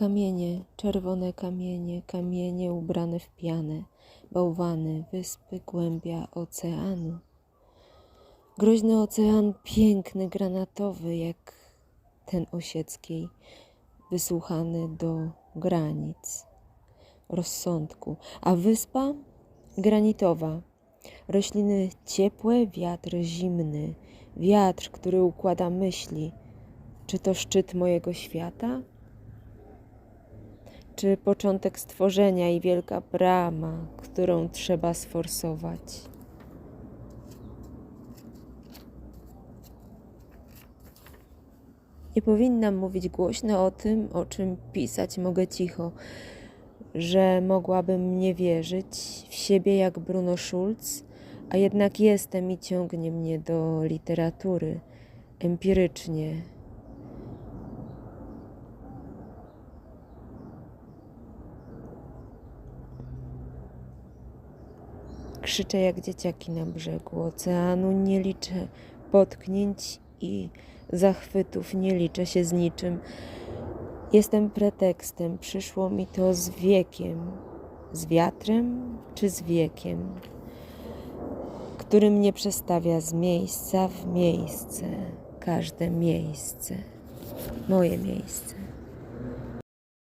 Kamienie, czerwone kamienie, kamienie ubrane w pianę, bałwany, wyspy, głębia oceanu. Groźny ocean, piękny, granatowy, jak ten osieckiej, wysłuchany do granic rozsądku, a wyspa granitowa, rośliny ciepłe, wiatr zimny, wiatr, który układa myśli. Czy to szczyt mojego świata? Czy początek stworzenia i wielka brama, którą trzeba sforsować? Nie powinnam mówić głośno o tym, o czym pisać mogę cicho, że mogłabym nie wierzyć w siebie jak Bruno Schulz, a jednak jestem i ciągnie mnie do literatury empirycznie. Krzyczę jak dzieciaki na brzegu oceanu, nie liczę potknięć i zachwytów, nie liczę się z niczym. Jestem pretekstem, przyszło mi to z wiekiem, z wiatrem czy z wiekiem, który mnie przestawia z miejsca w miejsce, każde miejsce, moje miejsce.